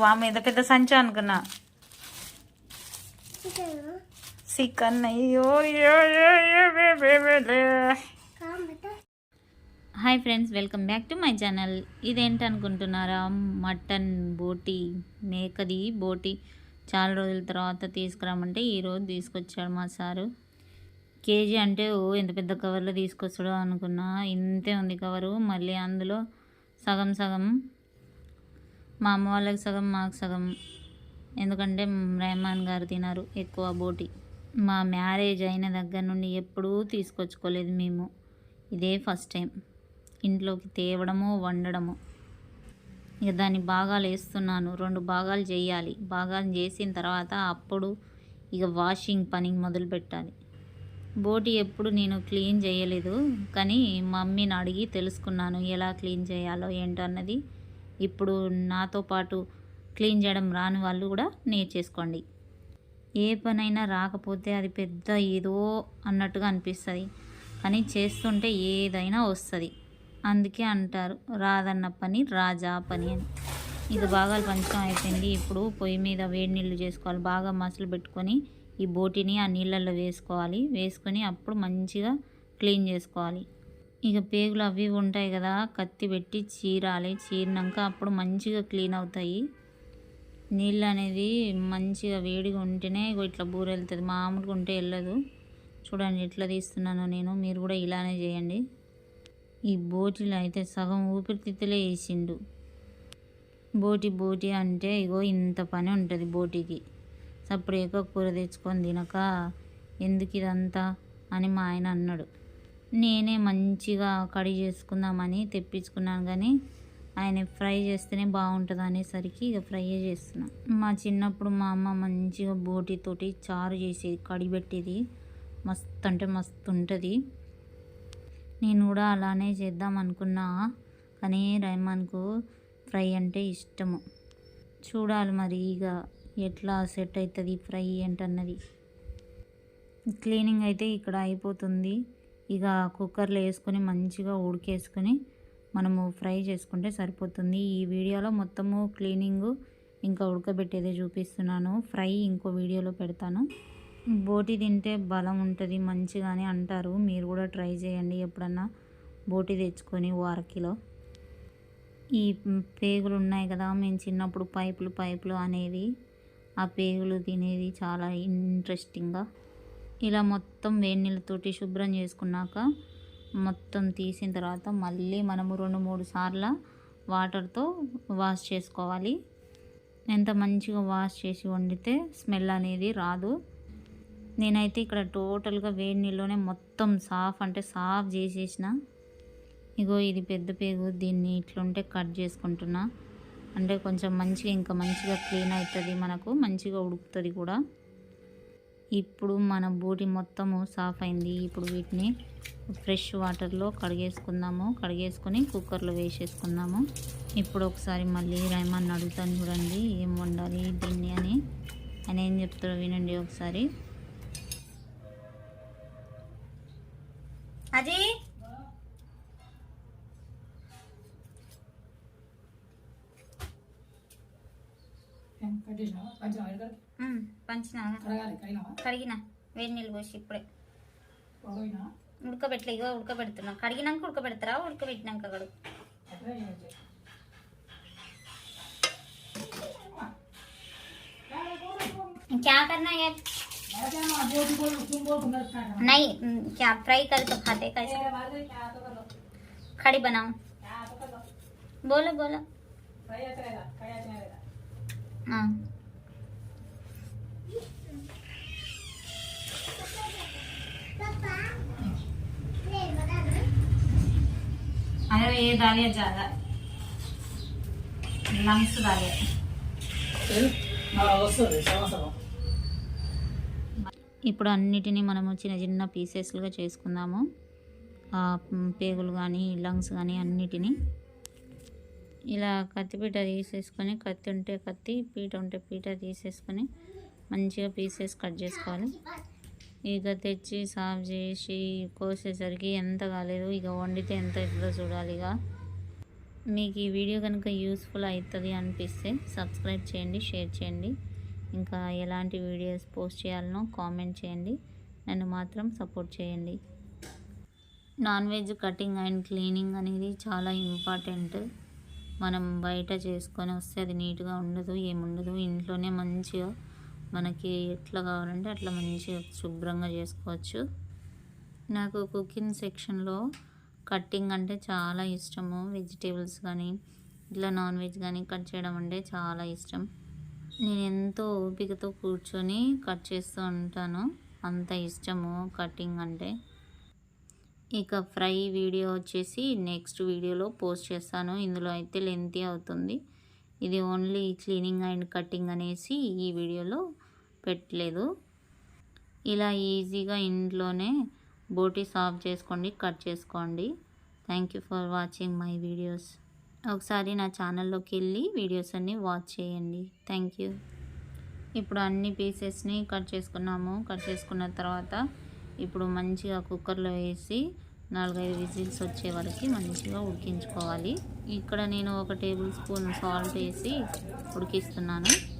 వా మీద పెద్ద సంచి అనుకున్నా. చికెన్ అయ్యో hi friends welcome back to my channel. ఇదేంటి అనుకుంటున్నారా మటన్ బోటి మేకది బోటి చాలా రోజుల తర్వాత తీసుకురామంటే ఈరోజు తీసుకొచ్చాడు మా సారు. కేజీ అంటే ఓ ఎంత పెద్ద కవర్లో తీసుకొస్తాడో అనుకున్నా. ఇంతే ఉంది కవరు. మళ్ళీ అందులో సగం సగం మా అమ్మ వాళ్ళకి సగం మాకు సగం. ఎందుకంటే రెహమాన్ గారు తినారు ఎక్కువ బోటి. మా మ్యారేజ్ అయిన దగ్గర నుండి ఎప్పుడూ తీసుకొచ్చుకోలేదు మేము. ఇదే ఫస్ట్ టైం. ఇంట్లోకి తేవడము వండడము. ఇక దాన్ని భాగాలు వేస్తున్నాను. రెండు భాగాలు చేయాలి. భాగాలు చేసిన తర్వాత అప్పుడు ఇక వాషింగ్ పని మొదలు పెట్టాలి. బోటి ఎప్పుడు నేను క్లీన్ చేయలేదు. కానీ మమ్మీని అడిగి తెలుసుకున్నాను ఎలా క్లీన్ చేయాలో ఏంటో అన్నది. ఇప్పుడు నాతో పాటు క్లీన్ చేయడం రాని వాళ్ళు కూడా నేర్చేసుకోండి. ఏ పనైనా రాకపోతే అది పెద్ద ఏదో అన్నట్టుగా అనిపిస్తుంది. కానీ చేస్తుంటే ఏదైనా వస్తుంది. అందుకే అంటారు రాదన్న పని రాజా పని అని. ఇది బాగా పంచడం అయిపోయింది. ఇప్పుడు పొయ్యి మీద వేడి నీళ్ళు చేసుకోవాలి. బాగా మసలు పెట్టుకొని ఈ బోటిని ఆ నీళ్ళల్లో వేసుకోవాలి. వేసుకొని అప్పుడు మంచిగా క్లీన్ చేసుకోవాలి. ఇక పేగులు అవి ఉంటాయి కదా కత్తి పెట్టి చీరాలి. చీరినాక అప్పుడు మంచిగా క్లీన్ అవుతాయి. నీళ్ళు అనేది మంచిగా వేడిగా ఉంటేనే ఇగో ఇట్లా బూర వెళ్తుంది. మామూలుగా ఉంటే వెళ్ళదు. చూడండి ఎట్లా తీస్తున్నానో నేను. మీరు కూడా ఇలానే చేయండి. ఈ బోటిలో అయితే సగం ఊపిరితిత్తులే వేసిండు. బోటి బోటి అంటే ఇగో ఇంత పని ఉంటుంది బోటికి. సపరేట్గా కూర తెచ్చుకొని తినక ఎందుకు ఇదంతా అని మా ఆయన అన్నాడు. నేనే మంచిగా కడిగి చేసుకుందామని తెప్పించుకున్నాను కానీ ఆయన ఫ్రై చేస్తేనే బాగుంటుంది అనేసరికి ఇక ఫ్రై చేస్తున్నా. మా చిన్నప్పుడు మా అమ్మ మంచిగా బోటితోటి చారు చేసేది కడిపెట్టేది మస్తు అంటే మస్తు ఉంటుంది. నేను కూడా అలానే చేద్దాం అనుకున్నా కానీ రైమాన్కు ఫ్రై అంటే ఇష్టము. చూడాలి మరి ఇక ఎట్లా సెట్ అవుతుంది ఫ్రై ఏంటన్నది క్లీనింగ్ అయితే ఇక్కడ అయిపోతుంది. ఇక కుక్కర్లో వేసుకొని మంచిగా ఉడికేసుకొని మనము ఫ్రై చేసుకుంటే సరిపోతుంది. ఈ వీడియోలో మొత్తము క్లీనింగు ఇంకా ఉడకబెట్టేదే చూపిస్తున్నాను. ఫ్రై ఇంకో వీడియోలో పెడతాను. బోటి తింటే బలం ఉంటుంది మంచిగానే అంటారు. మీరు కూడా ట్రై చేయండి ఎప్పుడన్నా బోటి తెచ్చుకొని ఓ అరకిలో ఈ పేగులు ఉన్నాయి కదా మేము చిన్నప్పుడు పైపులు పైపులు అనేది ఆ పేగులు తినేది చాలా ఇంట్రెస్టింగ్గా ఇలా మొత్తం వేడి నీళ్ళతోటి శుభ్రం చేసుకున్నాక మొత్తం తీసిన తర్వాత మళ్ళీ మనము రెండు మూడు సార్లు వాటర్తో వాష్ చేసుకోవాలి. ఎంత మంచిగా వాష్ చేసి వండితే స్మెల్ అనేది రాదు. నేనైతే ఇక్కడ టోటల్గా వేడి నీళ్ళలోనే మొత్తం సాఫ్ అంటే సాఫ్ చేసేసిన. ఇగో ఇది పెద్ద పేగు దీన్ని ఇట్లుంటే కట్ చేసుకుంటున్నా. అంటే కొంచెం మంచిగా ఇంకా మంచిగా క్లీన్ అవుతుంది మనకు మంచిగా ఉడుకుతుంది కూడా. ఇప్పుడు మన బూటి మొత్తము సాఫ్ అయింది ఇప్పుడు వీటిని ఫ్రెష్ వాటర్లో కడిగేసుకుందాము. కడిగేసుకొని కుక్కర్లో వేసేసుకుందాము. ఇప్పుడు ఒకసారి మళ్ళీ రైమాన్ అడుగుతాను చూడండి ఏం వండాలి దీన్ని అని. ఆయన ఏం చెప్తారో వినండి ఒకసారి. కట్టేసినావా పంచినావా ఎక్కడ పంచిన కడగాలి కడిగినావా కడిగిన వేడి నీళ్ళు పోసి ఇప్పుడే పోయినా ఉడకబెట్టలే ఇగో ఉడకబెడుతున్నాం కడిగినాక ఉడకబెడతారా ఉడకబెట్టినాక కడుగు అట్లే చేయొచ్చు. क्या करना है मैं क्या ना बोल बोल तुम बोल तुम क्या करना नहीं हम्म, क्या फ्राई कर तो खाते कैसे मेरे बारे में क्या तो कर लो खड़ी बनाओ क्या तो कर लो बोलो बोलो अरे ये डालिए ज्यादा लंग्स डालिए వస్తుంది సంవత్సరం ఇప్పుడు అన్నిటినీ మనము చిన్న చిన్న పీసెస్లుగా చేసుకుందాము ఆ పేగులు కానీ లంగ్స్ కానీ అన్నిటినీ ఇలా కత్తి పీట తీసేసుకొని కత్తి ఉంటే కత్తి పీట ఉంటే పీట తీసేసుకొని మంచిగా పీసెస్ కట్ చేసుకోవాలి. ఇక తెచ్చి సాఫ్ చేసి కోసేసరికి ఎంత కాలేదు ఇక వండితే ఎంత అవుతుందో చూడాలి ఇక. మీకు ఈ వీడియో కనుక యూస్ఫుల్ అవుతుంది అనిపిస్తే సబ్స్క్రైబ్ చేయండి షేర్ చేయండి. ఇంకా ఎలాంటి వీడియోస్ పోస్ట్ చేయాలనో కామెంట్ చేయండి. నన్ను మాత్రం సపోర్ట్ చేయండి. Non veg cutting and cleaning అనేది చాలా ఇంపార్టెంట్. మనం బయట చేసుకొని వస్తే అది నీట్గా ఉండదు ఏముండదు. ఇంట్లోనే మంచిగా మనకి ఎట్లా కావాలంటే అట్లా మంచిగా శుభ్రంగా చేసుకోవచ్చు. నాకు కుకింగ్ సెక్షన్లో కట్టింగ్ అంటే చాలా ఇష్టము. వెజిటేబుల్స్ కానీ ఇట్లా నాన్ వెజ్ కానీ కట్ చేయడం అంటే చాలా ఇష్టం. నేను ఎంతో ఓపికతో కూర్చొని కట్ చేస్తూ ఉంటాను. అంత ఇష్టము కటింగ్ అంటే. ఇక ఫ్రై వీడియో వచ్చేసి నెక్స్ట్ వీడియోలో పోస్ట్ చేస్తాను. ఇందులో అయితే లెంతీ అవుతుంది. ఇది ఓన్లీ క్లీనింగ్ అండ్ కటింగ్ అనేసి ఈ వీడియోలో పెట్టలేదు. ఇలా ఈజీగా ఇంట్లోనే బోటీ సాఫ్ చేసుకోండి కట్ చేసుకోండి. Thank you for watching my videos. ఒకసారి నా ఛానల్లోకి వెళ్ళి వీడియోస్ అన్నీ వాచ్ చేయండి. Thank you. ఇప్పుడు అన్ని పీసెస్ని కట్ చేసుకున్నాము. కట్ చేసుకున్న తర్వాత ఇప్పుడు మంచిగా కుక్కర్లో వేసి నాలుగైదు విజిల్స్ వచ్చే వరకు మంచిగా ఉడికించుకోవాలి. ఇక్కడ నేను ఒక టేబుల్ స్పూన్ సాల్ట్ వేసి ఉడికిస్తున్నాను.